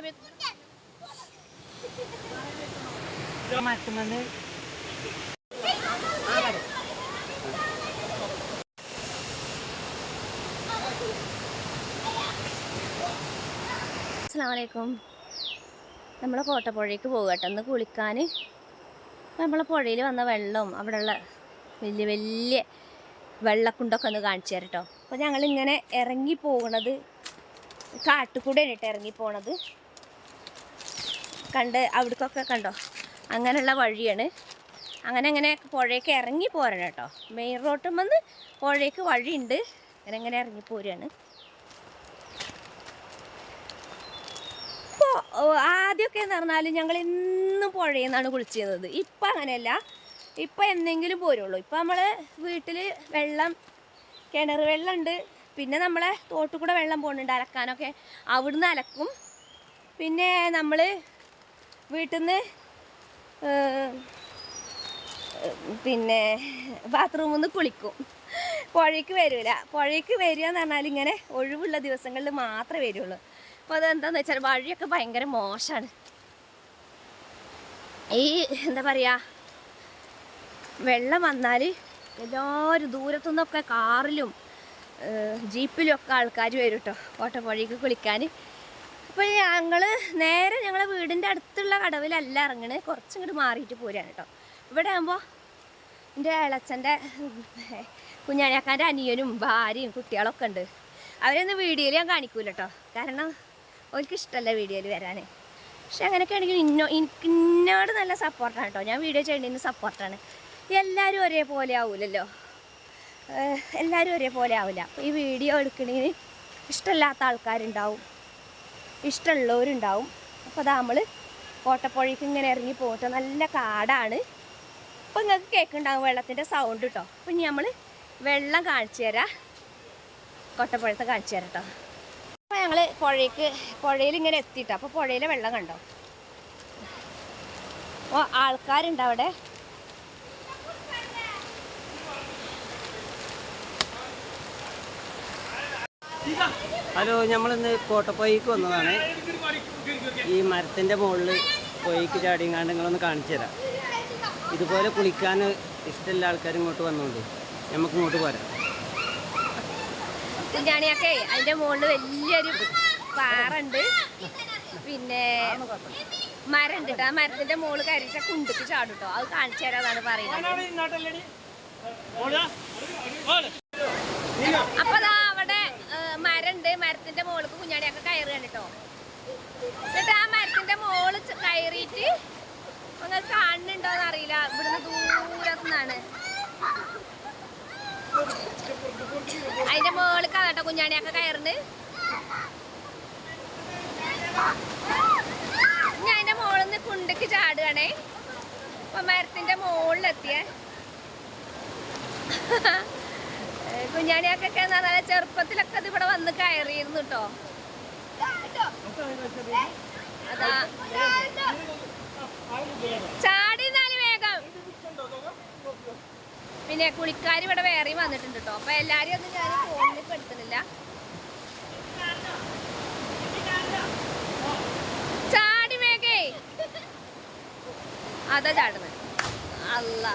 AB മരത്തുമെന്ന് അസ്സാം വലൈക്കും നമ്മളെ കോട്ടപ്പുഴയ്ക്ക് പോകുക കേട്ടോ. ഒന്ന് കുളിക്കാൻ നമ്മളെ പുഴയിൽ വന്ന വെള്ളവും അവിടെയുള്ള വലിയ വലിയ വെള്ളക്കുണ്ടൊക്കെ ഒന്ന് കാണിച്ചു തരാം കേട്ടോ. അപ്പോൾ ഞങ്ങളിങ്ങനെ ഇറങ്ങി പോകുന്നത് കാട്ടുകൂടെയാണ് കേട്ടോ ഇറങ്ങി പോണത്. കണ്ട് അവിടേക്കൊക്കെ കണ്ടോ? അങ്ങനെയുള്ള വഴിയാണ്. അങ്ങനെ അങ്ങനെ പുഴയൊക്കെ ഇറങ്ങി പോരണം കേട്ടോ. മെയിൻ റോട്ടും വന്ന് പുഴയ്ക്ക് വഴിയുണ്ട്. അങ്ങനെ അങ്ങനെ ഇറങ്ങി പോരുകയാണ് ഇപ്പോൾ ആദ്യമൊക്കെ എന്ന് പറഞ്ഞാൽ ഞങ്ങൾ എന്നും പുഴയിൽ നിന്നാണ് കുളിച്ചിരുന്നത്. ഇപ്പം അങ്ങനെയല്ല. ഇപ്പം എന്തെങ്കിലും പോരുള്ളൂ. ഇപ്പം നമ്മൾ വീട്ടിൽ വെള്ളം കിണർ വെള്ളമുണ്ട്. പിന്നെ നമ്മളെ തോട്ടിൽ കൂടെ വെള്ളം പോകുന്നുണ്ട്. അലക്കാനൊക്കെ. അവിടുന്ന് അലക്കും. പിന്നെ നമ്മൾ വീട്ടിൽ നിന്ന് പിന്നെ ബാത്റൂമിൽ നിന്ന് കുളിക്കും. പുഴയ്ക്ക് വരില്ല പുഴയ്ക്ക് വരിക എന്ന് പറഞ്ഞാൽ ഇങ്ങനെ ഒഴിവുള്ള ദിവസങ്ങളിൽ മാത്രമേ വരുള്ളൂ. അപ്പോൾ അതെന്താന്ന് വെച്ചാൽ വഴിയൊക്കെ ഭയങ്കര മോശമാണ് ഈ എന്താ പറയുക വെള്ളം വന്നാൽ എല്ലാവരും ദൂരത്തുനിന്നൊക്കെ കാറിലും ജീപ്പിലും ഒക്കെ ആൾക്കാർ വരും കേട്ടോ കോട്ടപ്പുഴയ്ക്ക് കുളിക്കാൻ അപ്പോൾ ഞങ്ങൾ നേരെ ഞങ്ങളെ വീടിന്റെ അടുത്തുള്ള കടവിലല്ല ഇറങ്ങണ്. കുറച്ചിങ്ങോട്ട് മാറിയിട്ട് പോരാണ് കേട്ടോ ഇവിടെ ആകുമ്പോൾ എന്റെ ഇളച്ചന്റെ കുഞ്ഞാണിയാക്കാന്റെ അനിയനും ഭാര്യയും കുട്ടികളൊക്കെ ഉണ്ട്. അവരൊന്നും വീഡിയോയിൽ ഞാൻ കാണിക്കൂല കേട്ടോ കാരണം അവർക്ക് ഇഷ്ടമല്ല വീഡിയോയിൽ വരാൻ പക്ഷെ അങ്ങനെയൊക്കെ ആണെങ്കിൽ ഇന്നോ എനിക്ക് ഇന്നോട് നല്ല സപ്പോർട്ടാണ് കേട്ടോ ഞാൻ വീഡിയോ ചെയ്യുന്നതിന് സപ്പോർട്ടാണ് എല്ലാവരും ഒരേപോലെ ആവില്ലല്ലോ എല്ലാവരും ഒരേപോലെ ആവില്ല അപ്പോൾ ഈ വീഡിയോ എടുക്കണതിന് ഇഷ്ടമില്ലാത്ത ആൾക്കാരുണ്ടാവും. ഇഷ്ടമുള്ളവരുണ്ടാവും. അപ്പോൾ അതാ നമ്മൾ കോട്ടപ്പുഴയ്ക്ക് ഇങ്ങനെ ഇറങ്ങി പോയിട്ട് നല്ല കാടാണ്. അപ്പോൾ നിങ്ങൾക്ക് കേൾക്കുന്നുണ്ടാവും വെള്ളത്തിന്റെ സൗണ്ട് കേട്ടോ അപ്പം ഇനി നമ്മൾ വെള്ളം കാണിച്ചു തരാം. കോട്ടപ്പുഴത്തെ കാണിച്ചു തരാം കേട്ടോ അപ്പോൾ ഞങ്ങൾ പുഴയ്ക്ക് പുഴയിൽ ഇങ്ങനെ എത്തിയിട്ടോ. അപ്പോൾ പുഴയിലെ വെള്ളം കണ്ടോ? അപ്പോൾ ആൾക്കാരുണ്ട് അവിടെ ഹലോ നമ്മളിന്ന് കോട്ടപ്പൊയ്ക്ക് വന്നതാണ്. ഈ മരത്തിന്റെ മുകളിൽ പൊയ്ക്ക് ചാടിയങ്ങാണ്ട് നിങ്ങളൊന്ന് കാണിച്ചു തരാം. ഇതുപോലെ കുളിക്കാൻ ഇഷ്ടമുള്ള ആൾക്കാർ ഇങ്ങോട്ട് വന്നുകൊണ്ട് നമുക്ക് ഇങ്ങോട്ട് പോരാം. കുഞ്ഞാണിയൊക്കെ അതിന്റെ മുകളിൽ വലിയൊരു പാറുണ്ട്. പിന്നെ മരം ഉണ്ട് കേട്ടോ ആ മരത്തിന്റെ മുകളിൽ കരിച്ച കുണ്ടിക്ക് ചാടും കേട്ടോ അത് കാണിച്ചു തരാന്നാണ് പറയുന്നത്. അപ്പൊ ഉണ്ട് മരത്തിന്റെ മുകളിൽ കുഞ്ഞാടിയൊക്കെ കയറുകയാണ് കേട്ടോ എന്നിട്ട് ആ മരത്തിന്റെ മോൾ കയറിയിട്ട് ഒന്ന് കാണുന്നുണ്ടോന്ന് അറിയില്ല. ഇവിടുന്ന് ദൂരത്തുനിന്നാണ്. അതിന്റെ മോളിൽ കേട്ടോ കുഞ്ഞാണിയൊക്കെ കയറുണ്ട് ഞാൻ അതിന്റെ മോളിൽ നിന്ന് കുണ്ടക്ക് ചാടുകയാണേ. അപ്പൊ മരത്തിന്റെ മുകളിലെത്തിയേ കുഞ്ഞാണിയൊക്കെ എന്ന് പറഞ്ഞാൽ ചെറുപ്പത്തിലൊക്കെ ഇത് ഇവിടെ വന്ന് കയറിയിരുന്നു കേട്ടോ അതാ. ചാടി നാല് വേഗം. പിന്നെ കുളിക്കാർ ഇവിടെ വേറെയും വന്നിട്ടുണ്ട് കേട്ടോ അപ്പൊ എല്ലാരും ഒന്നും ഞാൻ ഫോണിൽ പെടുത്തുന്നില്ല. ചാടി വേഗേ അതാ ചാടുന്നത്. അല്ല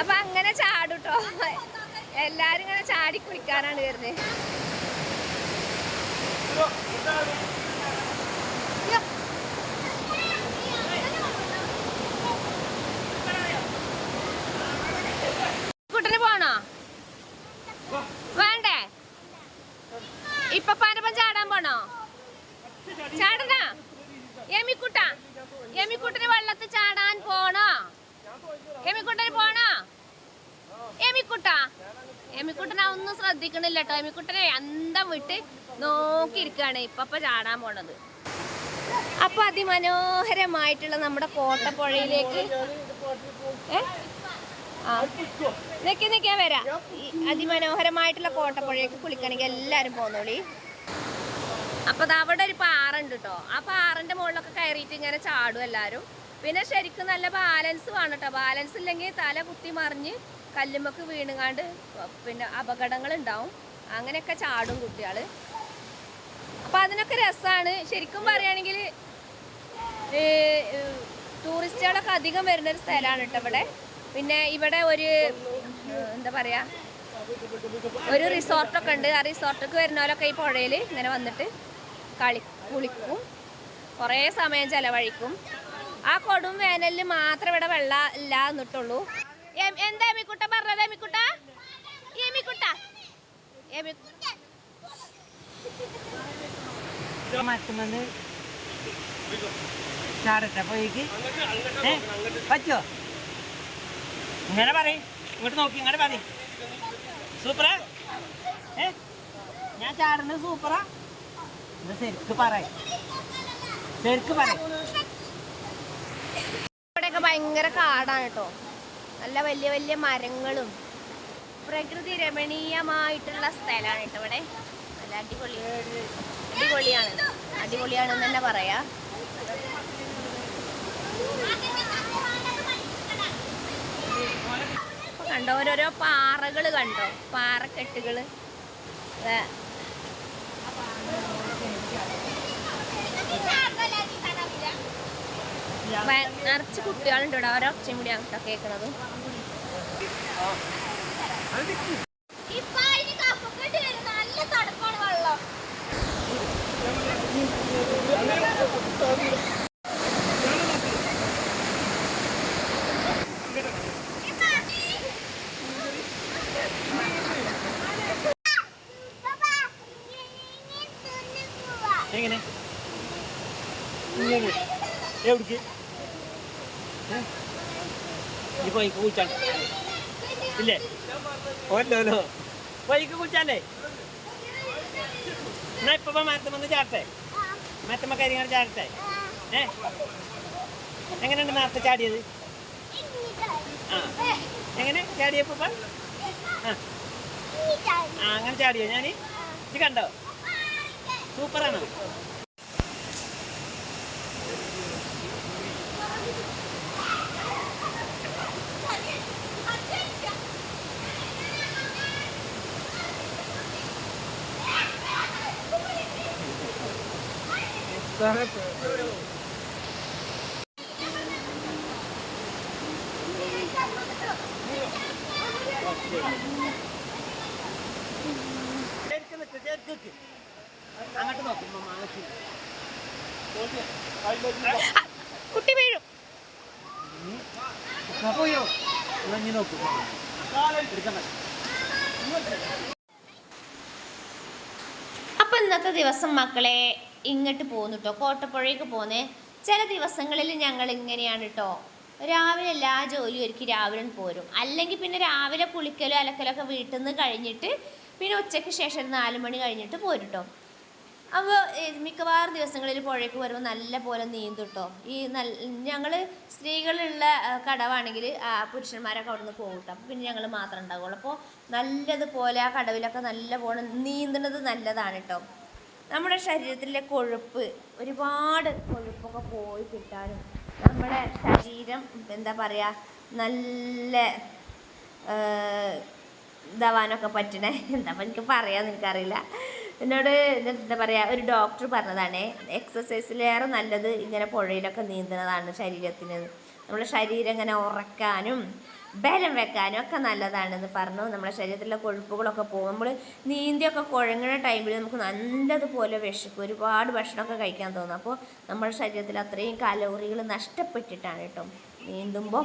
അപ്പൊ അങ്ങനെ ചാടുട്ടോ എല്ലാരും ഇങ്ങനെ ചാടി കുളിക്കാനാണ് വരുന്നത് കുട്ടന് പോണോ വേണ്ടേ ഇപ്പപ്പാന്റെ ചാടാൻ പോണോ ചാടണ എമിക്കുട്ട എമിക്കുട്ടന് വെള്ളത്തിൽ ചാടാൻ പോണോ എമിക്കുട്ടന് പോണോ എമിക്കുട്ട എമിക്കുട്ടനെ ഒന്നും ശ്രദ്ധിക്കണില്ല കേട്ടോ എമ്മിക്കുട്ടനെ അന്തം വിട്ട് നോക്കിയിരിക്കുകയാണ്. ഇപ്പപ്പ ചാടാൻ പോണത്. അപ്പൊ അതിമനോഹരമായിട്ടുള്ള നമ്മുടെ കോട്ടപ്പുഴയിലേക്ക്. നിക്കി നിക്കാൻ വരാം. അതിമനോഹരമായിട്ടുള്ള കോട്ടപ്പുഴയിലേക്ക് കുളിക്കണമെങ്കിൽ എല്ലാരും പോന്നോളി. അപ്പൊ അവിടെ ഒരു പാറ ഉണ്ട് കേട്ടോ ആ പാറന്റെ മുകളിലൊക്കെ കയറിയിട്ട് ഇങ്ങനെ ചാടും എല്ലാരും. പിന്നെ ശരിക്കും നല്ല ബാലൻസ് വേണം കേട്ടോ ബാലൻസ് ഇല്ലെങ്കിൽ തല കുത്തി മറിഞ്ഞ് കല്ലുമ്പക്ക് വീണുകാണ്ട് പിന്നെ അപകടങ്ങൾ ഉണ്ടാവും അങ്ങനെയൊക്കെ ചാടും കുട്ടികൾ. അപ്പം അതിനൊക്കെ രസമാണ് ശരിക്കും പറയുകയാണെങ്കിൽ ടൂറിസ്റ്റുകളൊക്കെ അധികം വരുന്ന ഒരു സ്ഥലമാണ് കേട്ടോ ഇവിടെ. പിന്നെ ഇവിടെ ഒരു എന്താ പറയാ ഒരു റിസോർട്ടൊക്കെ ഉണ്ട്. ആ റിസോർട്ടൊക്കെ വരുന്നവരൊക്കെ ഈ പുഴയിൽ ഇങ്ങനെ വന്നിട്ട് കളി കുളിക്കും. കുറേ സമയം ചെലവഴിക്കും. ആ കൊടും വേനലിൽ മാത്രം ഇവിടെ വെള്ളം ഇല്ല എന്നിട്ടുള്ളൂ എന്താ എമിക്കുട്ട പറഞ്ഞത്? എമിക്കുട്ട എമിക്കുട്ട എമി മറ്റുമെന്ന് ചാടട്ടെ പോയിക്ക്. ഏ പറ്റോ ഇങ്ങനെ പറയും. ഇങ്ങോട്ട് നോക്കി ഇങ്ങനെ പറയും. സൂപ്പറാ? ഏ ഞാൻ ചാടുന്നത് സൂപ്പറാ. ഇത് ശരിക്ക് പറ ശരിക്ക് പറ ഇവിടെയൊക്കെ ഭയങ്കര കാടാണ് കേട്ടോ. നല്ല വലിയ വലിയ മരങ്ങളും പ്രകൃതി രമണീയമായിട്ടുള്ള സ്ഥലമാണ് കേട്ടോ ഇവിടെ. നല്ല അടിപൊളി അടിപൊളിയാണ്. അടിപൊളിയാണെന്ന് തന്നെ പറയാ. കണ്ടോ? ഓരോരോ പാറകൾ കണ്ടോ? പാറക്കെട്ടുകൾ ദേ. ഭയ- നിറച്ച് കുട്ടികളുണ്ട് ഇവിടെ. ഓരോ കൂടി അങ്ങോട്ട് കേൾക്കണത് എങ്ങനെ? എവിടേക്ക്? ഈ പോയിക്ക് കുളിച്ചാൽ ഇല്ലേ? ഓല്ലോ പോയിക്ക് കുളിച്ചാലേ? എന്നാ ഇപ്പൊ ചാടട്ടെ? മരത്തമ്മ കരിങ്ങനെ ചാടട്ടെ? ഏ? എങ്ങനെയുണ്ട് നേരത്തെ ചാടിയത്? ആ. എങ്ങനെ? ചാടിയപ്പോ ആ. അങ്ങനെ ചാടിയോ? ഞാൻ ഇത് കണ്ടോ? സൂപ്പറാണോ? അങ്ങോട്ട് കുട്ടി വീഴും. പോയോ ഇനി നോക്കും അപ്പൊ ഇന്നത്തെ ദിവസം മക്കളെ ഇങ്ങോട്ട് പോകുന്നു കേട്ടോ കോട്ടപ്പുഴയ്ക്ക് പോന്നേ ചില ദിവസങ്ങളിൽ ഞങ്ങൾ ഇങ്ങനെയാണ് കേട്ടോ രാവിലെ എല്ലാ ജോലിയും ഒരുക്കി രാവിലെ പോരും. അല്ലെങ്കിൽ പിന്നെ രാവിലെ കുളിക്കലും അലക്കലൊക്കെ വീട്ടിൽ നിന്ന് കഴിഞ്ഞിട്ട് പിന്നെ ഉച്ചയ്ക്ക് ശേഷം നാല് മണി കഴിഞ്ഞിട്ട് പോരും കേട്ടോ അപ്പോൾ മിക്കവാറും ദിവസങ്ങളിൽ പുഴയ്ക്ക് വരുമ്പോൾ നല്ല പോലെ നീന്തും കേട്ടോ ഈ നല്ല ഞങ്ങൾ സ്ത്രീകളുള്ള കടവാണെങ്കിൽ പുരുഷന്മാരൊക്കെ അവിടെ നിന്ന് പോകും കേട്ടോ അപ്പോൾ പിന്നെ ഞങ്ങൾ മാത്രം ഉണ്ടാവുള്ളൂ. അപ്പോൾ നല്ലതുപോലെ ആ കടവിലൊക്കെ നല്ല പോലെ നീന്തുന്നത് നല്ലതാണ് കേട്ടോ നമ്മുടെ ശരീരത്തിലെ കൊഴുപ്പ് ഒരുപാട് കൊഴുപ്പൊക്കെ പോയി കിട്ടാനും നമ്മുടെ ശരീരം എന്താ പറയുക നല്ല ഇതാവാനൊക്കെ പറ്റണേ. എന്താ എനിക്ക് പറയാന്ന് എനിക്കറിയില്ല എന്നോട് എന്താ പറയുക ഒരു ഡോക്ടർ പറഞ്ഞതാണ് എക്സസൈസിലേറെ നല്ലത് ഇങ്ങനെ പുഴയിലൊക്കെ നീന്തുന്നതാണ് ശരീരത്തിന്. നമ്മുടെ ശരീരം ഇങ്ങനെ ഉറക്കാനും ബലം വെക്കാനും ഒക്കെ നല്ലതാണെന്ന് പറഞ്ഞു. നമ്മുടെ ശരീരത്തിലെ കൊഴുപ്പുകളൊക്കെ പോകുമ്പോൾ നീന്തിയൊക്കെ കുഴങ്ങുന്ന ടൈമിൽ നമുക്ക് നല്ലതുപോലെ വിശക്കും. ഒരുപാട് ഭക്ഷണമൊക്കെ കഴിക്കാൻ തോന്നും. അപ്പോൾ നമ്മുടെ ശരീരത്തിൽ അത്രയും കലോറികൾ നഷ്ടപ്പെട്ടിട്ടാണ് കേട്ടോ. നീന്തുമ്പോൾ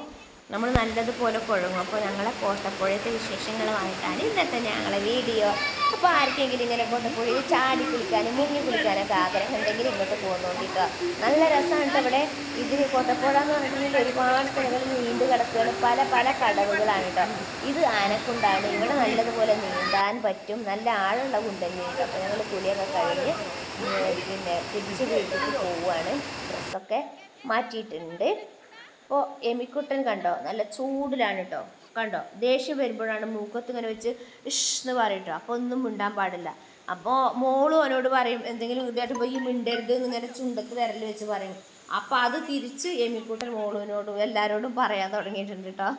നമ്മൾ നല്ലതുപോലെ കുഴങ്ങും. അപ്പോൾ ഞങ്ങളെ കോട്ടപ്പുഴയത്തെ വിശേഷങ്ങളുമായിട്ടാണ് ഇന്നത്തെ ഞങ്ങളെ വീഡിയോ. അപ്പോൾ ആർക്കെങ്കിലും ഇങ്ങനെ കോട്ടപ്പുഴയിൽ ചാടി കുളിക്കാനും മുങ്ങി കുളിക്കാനൊക്കെ ആഗ്രഹം ഉണ്ടെങ്കിൽ ഇങ്ങോട്ട് പോകുന്നോണ്ടിട്ടോ നല്ല രസമാണ് ഇവിടെ. ഇത് കോട്ടപ്പുഴ എന്ന് പറഞ്ഞിട്ടുണ്ടെങ്കിൽ ഒരുപാട് സ്ഥലങ്ങൾ നീണ്ടു കിടക്കുകയാണ്. പല പല കടവുകളാണ് കേട്ടോ. ഇത് ആനക്കുണ്ടാണ്. ഇവിടെ നല്ലതുപോലെ നീന്താൻ പറ്റും. നല്ല ആഴമുള്ള കുണ്ടന്നെയുണ്ട് അപ്പോൾ ഞങ്ങൾ കുളിയൊക്കെ കഴിഞ്ഞ് പിന്നെ തിരിച്ച് വീട്ടിലേക്ക് പോവുകയാണ്. ഡ്രസ്സൊക്കെ മാറ്റിയിട്ടുണ്ട്. അപ്പോൾ എമിക്കുട്ടൻ കണ്ടോ? നല്ല ചൂടിലാണ് കേട്ടോ കണ്ടോ? ദേഷ്യം വരുമ്പോഴാണ് മൂക്കത്ത് ഇങ്ങനെ വെച്ച് ഇഷ് എന്ന് പറയട്ടോ അപ്പോൾ ഒന്നും മിണ്ടാൻ പാടില്ല. അപ്പോൾ മോളും അവനോട് പറയും എന്തെങ്കിലും ഇതായിട്ട് പോയി മിണ്ടരുത് ഇങ്ങനെ ചുണ്ടക്ക് വിരൽ വെച്ച് പറയും. അപ്പോൾ അത് തിരിച്ച് എമിക്കുട്ടൻ മോളുവിനോടും എല്ലാവരോടും പറയാൻ തുടങ്ങിയിട്ടുണ്ട് കേട്ടോ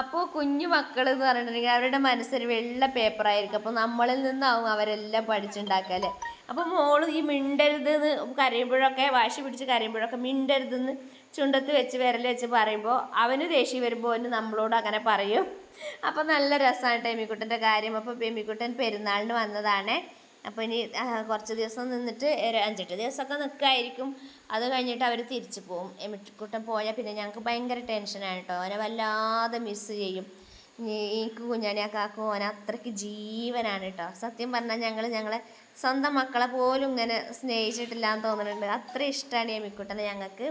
അപ്പോൾ കുഞ്ഞു മക്കൾ എന്ന് പറഞ്ഞിട്ടുണ്ടെങ്കിൽ അവരുടെ മനസ്സിൽ വെള്ള പേപ്പറായിരിക്കും അപ്പോൾ നമ്മളിൽ നിന്നാവും അവരെല്ലാം പഠിച്ചുണ്ടാക്കുക അല്ലേ? അപ്പോൾ മോൾ ഈ മിണ്ടരുതെന്ന് കരയുമ്പോഴൊക്കെ വാശി പിടിച്ച് കരയുമ്പോഴൊക്കെ മിണ്ടരുതെന്ന് ചുണ്ടത്ത് വെച്ച് വിരൽ വെച്ച് പറയുമ്പോൾ അവന് ദേഷ്യം വരുമ്പോൾ അവന് നമ്മളോട് അങ്ങനെ പറയും. അപ്പോൾ നല്ല രസമാണ് ടേമിക്കുട്ടന്റെ കാര്യം. അപ്പോൾ പേമിക്കുട്ടൻ പെരുന്നാളിന് വന്നതാണ്. അപ്പോൾ ഇനി കുറച്ച് ദിവസം നിന്നിട്ട് ഒരു അഞ്ചെട്ട് ദിവസമൊക്കെ നിൽക്കായിരിക്കും അത് കഴിഞ്ഞിട്ട് അവർ തിരിച്ചു പോകും എമിക്കുട്ടൻ പോയാൽ പിന്നെ ഞങ്ങൾക്ക് ഭയങ്കര ടെൻഷനാണ് കേട്ടോ അവനെ വല്ലാതെ മിസ്സ് ചെയ്യും. എനിക്ക് കുഞ്ഞാണിയാക്കാക്കും ഓന അത്രയ്ക്ക് ജീവനാണ് കേട്ടോ സത്യം പറഞ്ഞാൽ ഞങ്ങൾ ഞങ്ങളെ സ്വന്തം മക്കളെ പോലും ഇങ്ങനെ സ്നേഹിച്ചിട്ടില്ല എന്ന് തോന്നുന്നുണ്ട്. അത്ര ഇഷ്ടമാണ് എമിക്കുട്ടനെ ഞങ്ങൾക്ക്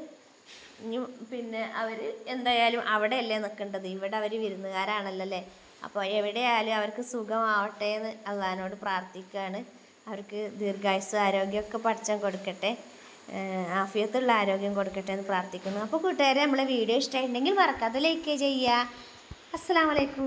പിന്നെ അവർ എന്തായാലും അവിടെയല്ലേ നിൽക്കേണ്ടത് ഇവിടെ അവർ വിരുന്നുകാരാണല്ലോ അല്ലേ അപ്പോൾ എവിടെയായാലും അവർക്ക് സുഖമാവട്ടെ എന്ന് അള്ളഹാനോട് പ്രാർത്ഥിക്കുകയാണ് അവർക്ക് ദീർഘായുസ് ആരോഗ്യമൊക്കെ പഠിച്ചാൽ കൊടുക്കട്ടെ. ആഫിയത്തുള്ള ആരോഗ്യം കൊടുക്കട്ടെ എന്ന് പ്രാർത്ഥിക്കുന്നു. അപ്പോൾ കൂട്ടുകാരെ നമ്മളെ വീഡിയോ ഇഷ്ടമായിട്ടുണ്ടെങ്കിൽ മറക്കാതെ ലൈക്ക് ചെയ്യുക. അസ്സാം വലൈക്കും